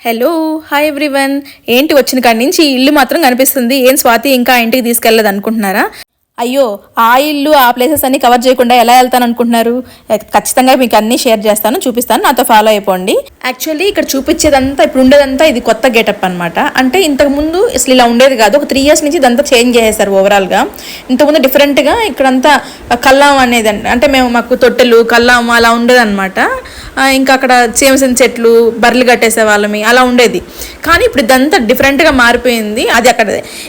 Hello hi everyone ఏంటి వచ్చిన కాడి నుంచి ఇల్లు మాత్రం కనిపిస్తుంది. ఏం స్వాతి ఇంకా ఆ ఇంటికి తీసుకెళ్ళదు అనుకుంటున్నారా? అయ్యో ఆ ఇల్లు ఆ ప్లేసెస్ అన్ని కవర్ చేయకుండా ఎలా వెళ్తాను అనుకుంటున్నారు? ఖచ్చితంగా మీకు అన్ని షేర్ చేస్తాను చూపిస్తాను నాతో ఫాలో అయిపోండి. యాక్చువల్లీ ఇక్కడ చూపించేదంతా ఇప్పుడు ఉండేదంతా ఇది కొత్త గెటప్ అనమాట అంటే ఇంతకు ముందు అసలు ఇలా ఉండేది కాదు. ఒక త్రీ ఇయర్స్ నుంచి ఇదంతా చేంజ్ చేసేసారు ఓవరాల్గా ఇంతకుముందు డిఫరెంట్గా ఇక్కడంతా కల్లాం అనేది అండి. అంటే మేము మాకు తొట్టెలు కల్లాం అలా ఉండేదన్నమాట. ఇంకా అక్కడ చేమసిన చెట్లు బర్రెలు కట్టేసే వాళ్ళమి అలా ఉండేది. కానీ ఇప్పుడు ఇదంతా డిఫరెంట్గా మారిపోయింది. అది అక్కడ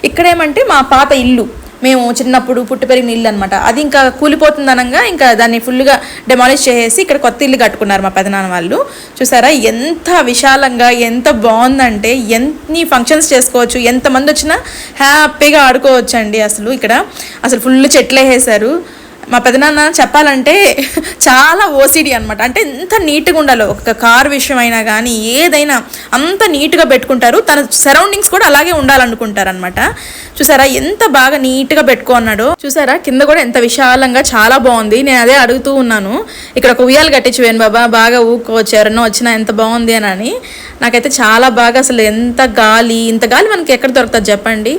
ఇక్కడేమంటే మా పాత ఇల్లు. మేము చిన్నప్పుడు పుట్టి పెరిగిన ఇల్లు అనమాట అది ఇంకా కూలిపోతుంది అనగా ఇంకా దాన్ని ఫుల్గా డెమాలిష్ చేసేసి ఇక్కడ కొత్త ఇల్లు కట్టుకున్నారు మా పెదనాన్న వాళ్ళు. చూసారా ఎంత విశాలంగా ఎంత బాగుందంటే ఎన్ని ఫంక్షన్స్ చేసుకోవచ్చు ఎంతమంది వచ్చినా హ్యాపీగా ఆడుకోవచ్చు అండి అసలు ఇక్కడ. అసలు ఫుల్ చెట్లు వేసేసారు మా పెదనాన్న చెప్పాలంటే చాలా ఓసిడి అనమాట అంటే ఎంత నీట్గా ఉండాలో ఒక కార్ విషయమైనా కానీ ఏదైనా అంత నీట్గా పెట్టుకుంటారు. తన సరౌండింగ్స్ కూడా అలాగే ఉండాలనుకుంటారు అనమాట చూసారా ఎంత బాగా నీట్గా పెట్టుకో అన్నాడో. చూసారా కింద కూడా ఎంత విశాలంగా చాలా బాగుంది. నేను అదే అడుగుతూ ఉన్నాను. ఇక్కడ ఒక ఉయ్యాలు కట్టించి వేను బాబా బాగా ఊక్కోవచ్చు ఎవరన్నా వచ్చినా ఎంత బాగుంది అని. నాకైతే చాలా బాగా అసలు ఎంత గాలి ఇంత గాలి మనకి ఎక్కడ దొరుకుతుంది చెప్పండి.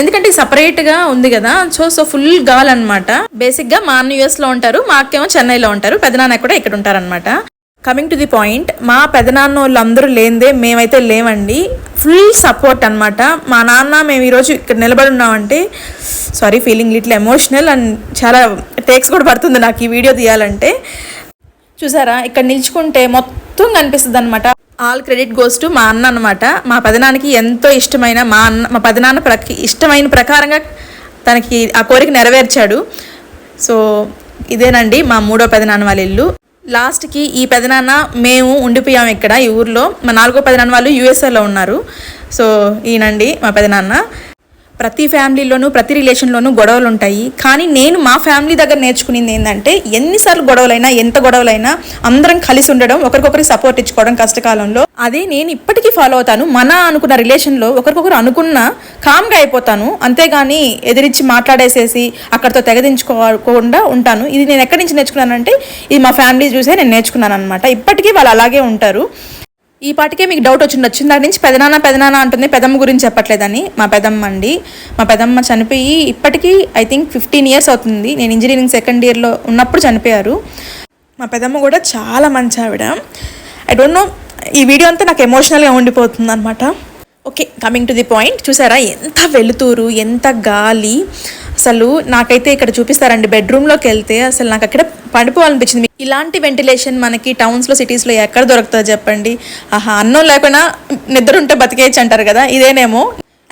ఎందుకంటే సపరేట్గా ఉంది కదా సో సో ఫుల్ గాల్ అనమాట బేసిక్గా మా అన్న యూఎస్లో ఉంటారు మా అక్కేమో చెన్నైలో ఉంటారు పెదనాన్న కూడా ఇక్కడ ఉంటారనమాట కమింగ్ టు ది పాయింట్ మా పెదనాన్న వాళ్ళందరూ లేనిదే మేమైతే లేవండి. ఫుల్ సపోర్ట్ అన్నమాట. మా నాన్న మేము ఈరోజు ఇక్కడ నిలబడి ఉన్నామంటే sorry feeling little emotional and చాలా టేక్స్ కూడా పడుతుంది నాకు ఈ వీడియో తీయాలంటే. చూసారా? ఇక్కడ నిల్చుకుంటే మొత్తం కనిపిస్తుంది అనమాట ఆల్ క్రెడిట్ గోస్ టు మా అన్న అనమాట మా పెదనాన్నకి ఎంతో ఇష్టమైన మా అన్న మా పెదనాన్న ప్రకి ఇష్టమైన ప్రకారంగా తనకి ఆ కోరిక నెరవేర్చాడు. సో ఇదేనండి మా మూడో పెదనాన్న వాళ్ళ ఇల్లు. లాస్ట్కి ఈ పెదనాన్న మేము ఉండిపోయాం ఇక్కడ ఈ ఊర్లో. మా నాలుగో పెదనాన్న వాళ్ళు యూఎస్ఏలో ఉన్నారు. సో ఈయనండి మా పెదనాన్న. ప్రతి ఫ్యామిలీలోనూ ప్రతి రిలేషన్లోనూ గొడవలు ఉంటాయి కానీ నేను మా ఫ్యామిలీ దగ్గర నేర్చుకునేది ఏంటంటే ఎన్నిసార్లు గొడవలైనా ఎంత గొడవలైనా అందరం కలిసి ఉండడం ఒకరికొకరికి సపోర్ట్ ఇచ్చుకోవడం కష్టకాలంలో. అదే నేను ఇప్పటికీ ఫాలో అవుతాను. మన అనుకున్న రిలేషన్లో ఒకరికొకరు అనుకున్న కామ్గా అయిపోతాను. అంతేగాని ఎదిరించి మాట్లాడేసేసి అక్కడితో తెగదించుకోకుండా ఉంటాను. ఇది నేను ఎక్కడి నుంచి నేర్చుకున్నానంటే ఇది మా ఫ్యామిలీ చూసే నేను నేర్చుకున్నాను అనమాట ఇప్పటికీ వాళ్ళు అలాగే ఉంటారు. ఈ పాటికే మీకు డౌట్ వచ్చింది వచ్చిన దాని నుంచి పెదనాన్న పెదనాన్న అంటుంది. పెదమ్మ గురించి చెప్పట్లేదని. మా పెదమ్మ అండి. మా పెదమ్మ చనిపోయి ఇప్పటికీ ఐ థింక్ ఫిఫ్టీన్ ఇయర్స్ అవుతుంది. నేను ఇంజనీరింగ్ సెకండ్ ఇయర్లో ఉన్నప్పుడు చనిపోయారు. మా పెదమ్మ కూడా చాలా మంచి ఆవిడ. ఐ డోంట్ నో ఈ వీడియో అంతా నాకు ఎమోషనల్గా ఉండిపోతుంది అనమాట okay coming to the point చూసారా? ఎంత వెలుతురు ఎంత గాలి. అసలు నాకైతే ఇక్కడ చూపిస్తారండి. బెడ్రూమ్లోకి వెళ్తే అసలు నాకు అక్కడ పడిపోవాలనిపించింది. ఇలాంటి వెంటిలేషన్ మనకి టౌన్స్లో సిటీస్లో ఎక్కడ దొరుకుతుందో చెప్పండి. ఆహా అన్నం లేకుండా నిద్ర ఉంటే బతికేయచ్చు అంటారు కదా ఇదేనేమో.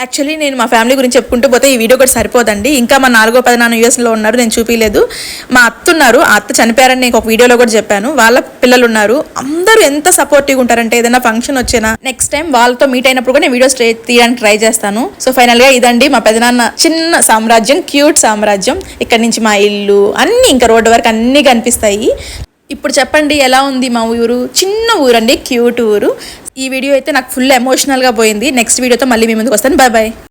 యాక్చువల్లీ నేను మా ఫ్యామిలీ గురించి చెప్పుకుంటూ పోతే ఈ వీడియో కూడా సరిపోదండి. ఇంకా మా నాలుగో పది నాన్న యూఎస్లో ఉన్నారు నేను చూపించలేదు మా అత్త ఉన్నారు ఆ అత్త చనిపోయారని నేను ఒక వీడియోలో కూడా చెప్పాను. వాళ్ళ పిల్లలు ఉన్నారు. అందరూ ఎంత సపోర్టివ్గా ఉంటారంటే ఏదైనా ఫంక్షన్ వచ్చినా నెక్స్ట్ టైం వాళ్ళతో మీట్ అయినప్పుడు కూడా నేను వీడియోస్ తీయడానికి ట్రై చేస్తాను. సో ఫైనల్గా ఇదండి మా పెదనాన్న. చిన్న సామ్రాజ్యం క్యూట్ సామ్రాజ్యం. ఇక్కడ నుంచి మా ఇల్లు అన్నీ ఇంకా రోడ్డు వరకు అన్నీ కనిపిస్తాయి. ఇప్పుడు చెప్పండి ఎలా ఉంది మా ఊరు? చిన్న ఊరు అండి క్యూట్ ఊరు. ఈ వీడియో అయితే నాకు ఫుల్ ఎమోషనల్గా పోయింది. నెక్స్ట్ వీడియోతో మళ్ళీ మీ ముందుకు వస్తాను. Bye bye.